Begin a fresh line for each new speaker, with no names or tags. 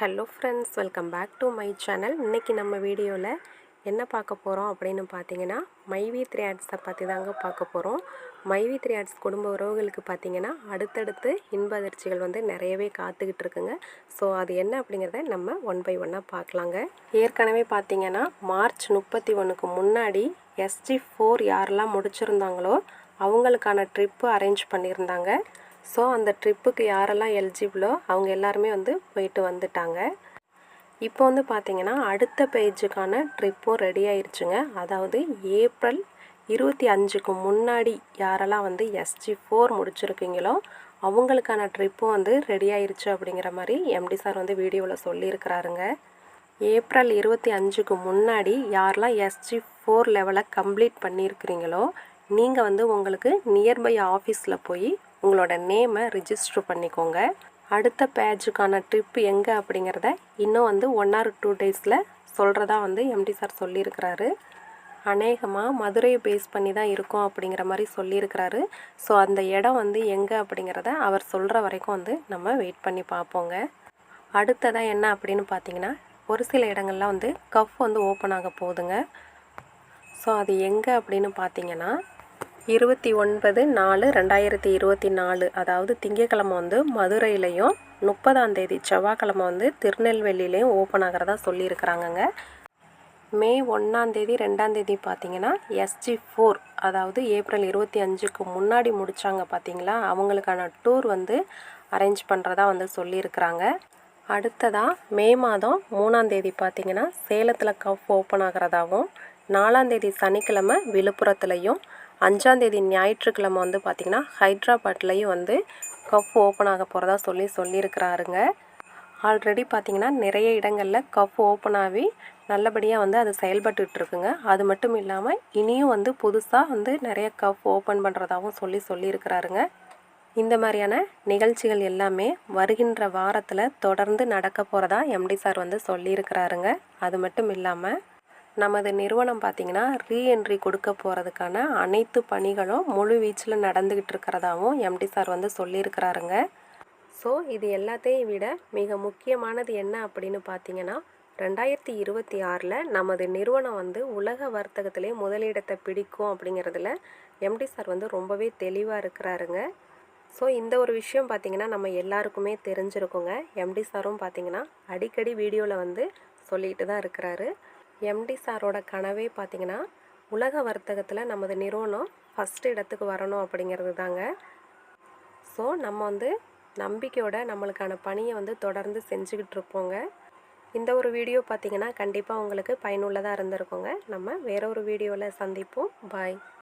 Hello friends welcome back to my channel இன்றைக்கி நம்ம வீடியோவில் என்ன பார்க்க போகிறோம் அப்படின்னு பார்த்தீங்கன்னா மைவி த்ரீ ஆட்ஸை பற்றி தாங்க பார்க்க போகிறோம் மைவி த்ரீ ஆட்ஸ் குடும்ப உறவுகளுக்கு பார்த்தீங்கன்னா அடுத்தடுத்து இன்ப அதிர்ச்சிகள் வந்து நிறையவே காத்துக்கிட்டு இருக்குங்க. ஸோ அது என்ன அப்படிங்கிறத நம்ம ஒன் பை ஒன்னாக பார்க்கலாங்க. ஏற்கனவே பார்த்தீங்கன்னா மார்ச் முப்பத்தி ஒன்றுக்கு முன்னாடி எஸ்ஜி ஃபோர் யாரெல்லாம் முடிச்சிருந்தாங்களோ அவங்களுக்கான ட்ரிப்பு அரேஞ்ச் பண்ணியிருந்தாங்க. ஸோ அந்த ட்ரிப்புக்கு யாரெல்லாம் எலிஜிபிளோ அவங்க எல்லாருமே வந்து போயிட்டு வந்துட்டாங்க. இப்போ வந்து பார்த்திங்கன்னா அடுத்த பேஜுக்கான ட்ரிப்பும் ரெடி ஆயிடுச்சுங்க அதாவது ஏப்ரல் இருபத்தி அஞ்சுக்கு முன்னாடி யாரெல்லாம் வந்து எஸ்ஜி ஃபோர் முடிச்சிருக்கீங்களோ அவங்களுக்கான ட்ரிப்பும் வந்து ரெடி ஆயிடுச்சு அப்படிங்கிற மாதிரி எம்டி சார் வந்து வீடியோவில் சொல்லியிருக்கிறாருங்க. ஏப்ரல் இருபத்தி அஞ்சுக்கு முன்னாடி யாரெல்லாம் எஸ்ஜி ஃபோர் லெவலை கம்ப்ளீட் பண்ணியிருக்கிறீங்களோ நீங்கள் வந்து உங்களுக்கு நியர்பை ஆஃபீஸில் போய் உங்களோட நேமை ரிஜிஸ்டர் பண்ணிக்கோங்க. அடுத்த பேஜுக்கான ட்ரிப் எங்கே அப்படிங்கிறத இன்னும் வந்து ஒன் ஆர் டூ டேஸில் சொல்கிறதா வந்து எம்டி சார் சொல்லியிருக்கிறாரு. அநேகமாக மதுரையை பேஸ் பண்ணி தான் இருக்கும் அப்படிங்கிற மாதிரி சொல்லியிருக்கிறாரு. ஸோ அந்த இடம் வந்து எங்கே அப்படிங்கிறத அவர் சொல்கிற வரைக்கும் வந்து நம்ம வெயிட் பண்ணி பார்ப்போங்க. அடுத்ததாக என்ன அப்படின்னு பார்த்தீங்கன்னா ஒரு சில இடங்கள்லாம் வந்து கஃப் வந்து ஓப்பன் ஆக போகுதுங்க. ஸோ அது எங்கே அப்படின்னு பார்த்தீங்கன்னா இருபத்தி ஒன்பது நாலு ரெண்டாயிரத்தி இருபத்தி நாலு. அதாவது திங்கக்கிழமை வந்து மதுரையிலையும் முப்பதாம் தேதி செவ்வாய்க்கிழமை வந்து திருநெல்வேலியிலையும் ஓப்பன் ஆகிறதா சொல்லியிருக்கிறாங்கங்க. மே ஒன்றாந்தேதி ரெண்டாந்தேதி பார்த்தீங்கன்னா எஸ்ஜி ஃபோர் அதாவது ஏப்ரல் இருபத்தி அஞ்சுக்கு முன்னாடி முடித்தாங்க பார்த்தீங்களா? அவங்களுக்கான டூர் வந்து அரேஞ்ச் பண்ணுறதா வந்து சொல்லியிருக்கிறாங்க. அடுத்ததாக மே மாதம் மூணாந்தேதி பார்த்தீங்கன்னா சேலத்தில் கஃப் ஓப்பன் ஆகிறதாகவும் நாலாந்தேதி சனிக்கிழமை விழுப்புரத்துலையும் அஞ்சாந்தேதி ஞாயிற்றுக்கிழமை வந்து பார்த்திங்கன்னா ஹைட்ராபாட்லேயும் வந்து கப் ஓப்பன் ஆக போகிறதா சொல்லி சொல்லியிருக்கிறாருங்க. ஆல்ரெடி பார்த்திங்கன்னா நிறைய இடங்களில் கப் ஓப்பன் ஆகி நல்லபடியாக வந்து அது செயல்பட்டுருக்குங்க அது மட்டும் இல்லாமல் இனியும் வந்து புதுசாக வந்து நிறைய கப் ஓப்பன் பண்ணுறதாகவும் சொல்லி சொல்லியிருக்கிறாருங்க. இந்த மாதிரியான நிகழ்ச்சிகள் எல்லாமே வருகின்ற வாரத்தில் தொடர்ந்து நடக்க போகிறதா எம்டி சார் வந்து சொல்லியிருக்கிறாருங்க. அது மட்டும் இல்லாமல் நமது நிறுவனம் பார்த்திங்கன்னா ரீஎன்ட்ரி கொடுக்க போகிறதுக்கான அனைத்து பணிகளும் முழு வீச்சில் நடந்துக்கிட்டு இருக்கிறதாவும் எம்டி சார் வந்து சொல்லியிருக்கிறாருங்க. ஸோ இது எல்லாத்தையும் விட மிக முக்கியமானது என்ன அப்படின்னு பார்த்தீங்கன்னா ரெண்டாயிரத்தி இருபத்தி ஆறில் நமது நிறுவனம் வந்து உலக வர்த்தகத்திலே முதலிடத்தை பிடிக்கும் அப்படிங்கிறதுல எம்டி சார் வந்து ரொம்பவே தெளிவாக இருக்கிறாருங்க. ஸோ இந்த ஒரு விஷயம் பார்த்திங்கன்னா நம்ம எல்லாருக்குமே தெரிஞ்சிருக்குங்க. எம்டி சாரும் பார்த்திங்கன்னா அடிக்கடி வீடியோவில் வந்து சொல்லிட்டு தான் இருக்கிறாரு. எம்டி சாரோட கனவே பார்த்திங்கன்னா உலக வர்த்தகத்தில் நமது நிறுவனம் ஃபஸ்ட்டு இடத்துக்கு வரணும் அப்படிங்கிறது தாங்க. ஸோ நம்ம வந்து நம்பிக்கையோட நம்மளுக்கான பணியை வந்து தொடர்ந்து செஞ்சுக்கிட்டு இருப்போங்க. இந்த ஒரு வீடியோ பார்த்திங்கன்னா கண்டிப்பாக உங்களுக்கு பயனுள்ளதாக இருந்திருக்குங்க. நம்ம வேற ஒரு வீடியோவில் சந்திப்போம். பாய்